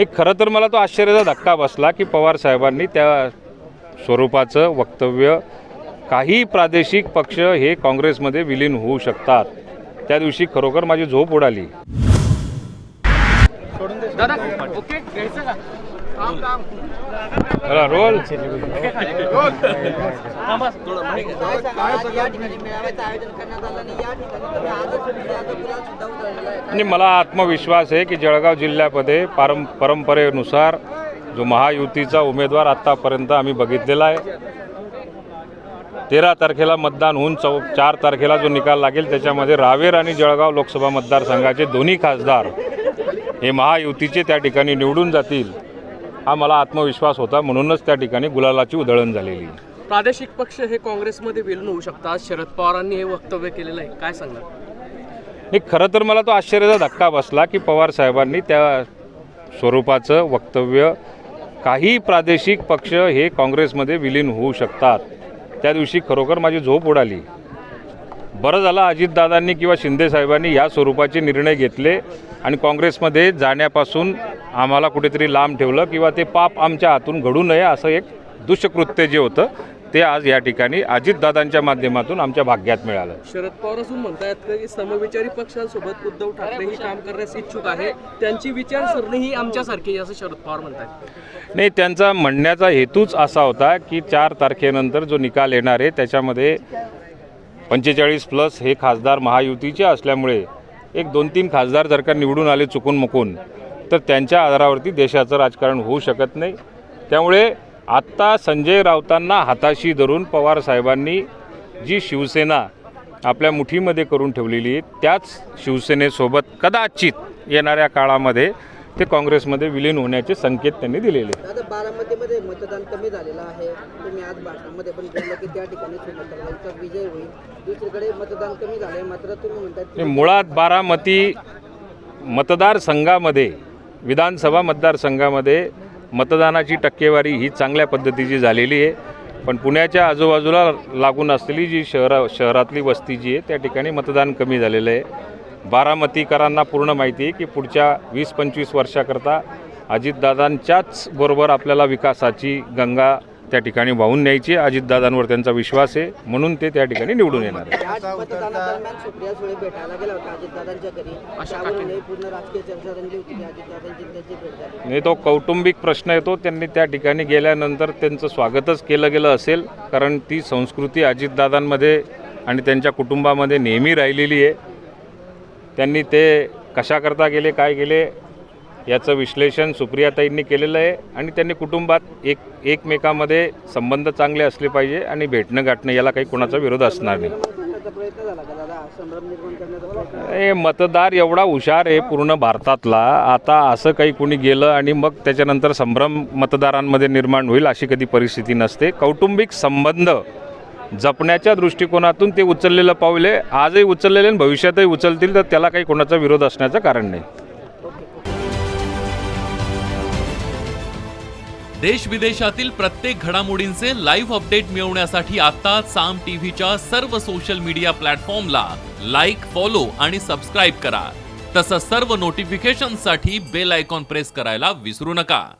हे खरं तर मला तो आश्चर्याचा धक्का बसला की पवार साहेबांनी त्या स्वरूपाचं वक्तव्य काही प्रादेशिक पक्ष हे काँग्रेसमध्ये विलीन होऊ शकतात. त्या दिवशी खरोखर माझी झोप उडाली. दादा ओके घ्यायचं का? थांब थांब चला रोल. आणि मला आत्मविश्वास आहे की जळगाव जिल्ह्यामध्ये पारं परंपरेनुसार जो महायुतीचा उमेदवार आत्तापर्यंत आम्ही बघितलेला आहे तेरा तारखेला मतदान होऊन चौ चार तारखेला जो निकाल लागेल त्याच्यामध्ये रावेर आणि जळगाव लोकसभा मतदारसंघाचे दोन्ही खासदार हे महायुतीचे त्या ठिकाणी निवडून जातील हा मला आत्मविश्वास होता म्हणूनच त्या ठिकाणी गुलालाची उधळण झालेली. प्रादेशिक पक्ष हे काँग्रेसमध्ये विलीन होऊ शकतात. शरद पवारांनी हे वक्तव्य केलेलं आहे. काय सांगणार? नाही खरं तर मला तो आश्चर्याचा धक्का बसला की पवार साहेबांनी त्या स्वरूपाचं वक्तव्य काही प्रादेशिक पक्ष हे काँग्रेसमध्ये विलीन होऊ शकतात. त्या दिवशी खरोखर माझी झोप उडाली. बरं झालं अजितदादांनी किंवा शिंदे साहेबांनी या स्वरूपाचे निर्णय घेतले आणि काँग्रेसमध्ये जाण्यापासून आम्हाला कुठेतरी लांब ठेवलं किंवा ते पाप आमच्या हातून घडू नये असं एक दुष्कृत्य जे होतं ते आज या ठिकाणी अजितदादांच्या माध्यमातून आमच्या भाग्यात मिळालं. शरद पवार असून म्हणतायत की समविचारी पक्षांसोबत उद्धव ठाकरेही काम करण्यास इच्छुक आहे. त्यांची विचारसरणी ही आमच्यासारखी असं शरद पवार म्हणतात नाही त्यांचा म्हणण्याचा हेतूच असा होता की चार तारखेनंतर जो निकाल येणार आहे त्याच्यामध्ये पंचेचाळीस प्लस हे खासदार महायुतीचे असल्यामुळे एक दोन तीन खासदार जर का निवडून आले चुकून मुकून तर त्यांच्या आधारावरती देशाचं राजकारण होऊ शकत नाही. त्यामुळे आत्ता संजय राऊतांना हाताशी धरून पवार साहेबांनी जी शिवसेना आपल्या मुठीमध्ये करून ठेवलेली आहे त्याच शिवसेनेसोबत कदाचित येणाऱ्या काळामध्ये ते काँग्रेसमध्ये विलीन होण्याचे संकेत त्यांनी दिलेले. आहेत. दादा बारामतीमध्ये मतदान कमी झालेलं आहे. तुम्ही आज भाषणामध्ये पण बोललं की त्या ठिकाणी विजय होईल. दुसरीकडे मतदान कमी झालंय. मात्र तुम्ही म्हणतात मुळात बारामती मतदारसंघामध्ये विधानसभा मतदारसंघामध्ये मतदानाची टक्केवारी ही चांगल्या पद्धतीची झालेली आहे. पण पुण्याच्या आजूबाजूला लागून असलेली जी शहरा शहरातली वस्ती जी आहे त्या ठिकाणी मतदान कमी झालेलं आहे. बारामतीकरांना पूर्ण माहिती आहे की पुढच्या वीस पंचवीस वर्षाकरता अजितदादांच्याच बरोबर आपल्याला विकासाची गंगा त्या ठिकाणी वाहून न्यायची आहे. अजितदादांवर त्यांचा विश्वास आहे. म्हणून ते त्या ठिकाणी निवडून येणार आहे या मतदानादरम्यान सुप्रिया सुळे भेटायला गेला होता अजितदादांच्या घरी. त्यावरून पूर्ण राजकीय चर्चा रंगली होती की अजितदादांची त्यांची भेट झाली. नाही तो कौटुंबिक प्रश्न येतो. त्यांनी त्या ठिकाणी गेल्यानंतर त्यांचं स्वागतच केलं गेलं असेल. कारण ती संस्कृती अजितदादांमध्ये आणि त्यांच्या कुटुंबामध्ये नेहमी राहिलेली आहे. त्यांनी ते कशाकरता गेले काय गेले याचं विश्लेषण सुप्रियाताईंनी केलेलं आहे आणि त्यांनी कुटुंबात एक एकमेकामध्ये संबंध चांगले असले पाहिजे आणि भेटणं गाठणं याला काही कोणाचा विरोध असणार नाही. ए हे मतदार एवढा हुशार आहे पूर्ण भारतातला. आता असं काही कुणी गेलं आणि मग त्याच्यानंतर संभ्रम मतदारांमध्ये निर्माण होईल अशी कधी परिस्थिती नसते. कौटुंबिक संबंध जपण्याच्या दृष्टिकोनातून ते उचललेलं पाऊल आहे. आजही उचललेले आणि भविष्यातही उचलतील तर त्याला काही कोणाचा विरोध असण्याचं कारण नाही. देश विदेशातील प्रत्येक घडामोडींचे लाईव्ह अपडेट मिळवण्यासाठी आता साम टीव्हीच्या सर्व सोशल मीडिया प्लॅटफॉर्मला लाईक फॉलो आणि सबस्क्राईब करा. तसंच सर्व नोटिफिकेशनसाठी बेल आयकॉन प्रेस करायला विसरू नका.